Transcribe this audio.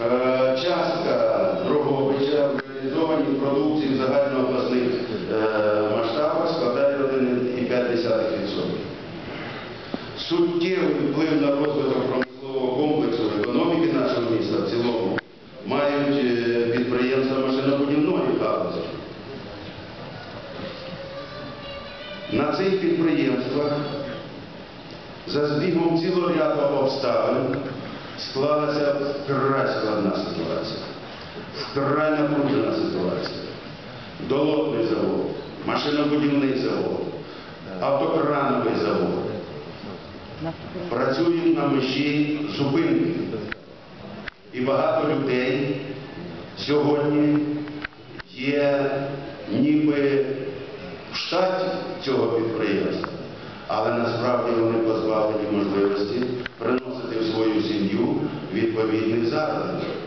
Частка Дрогобича в реалізованій продукції в загальнообласних е, масштабах складає 1,5%. Суттєвий вплив на розвиток промислового комплексу економіки нашого міста в цілому мають е, підприємства машинобудівної галузі. На цих підприємствах за збігом цілого ряду обставин склалася вкрай складна ситуація, вкрай напружена ситуація. Долотний завод, машинобудівний завод, автокрановий завод працюють на межі зупинки. І багато людей сьогодні є ніби в штаті цього підприємства, позбавлені можливості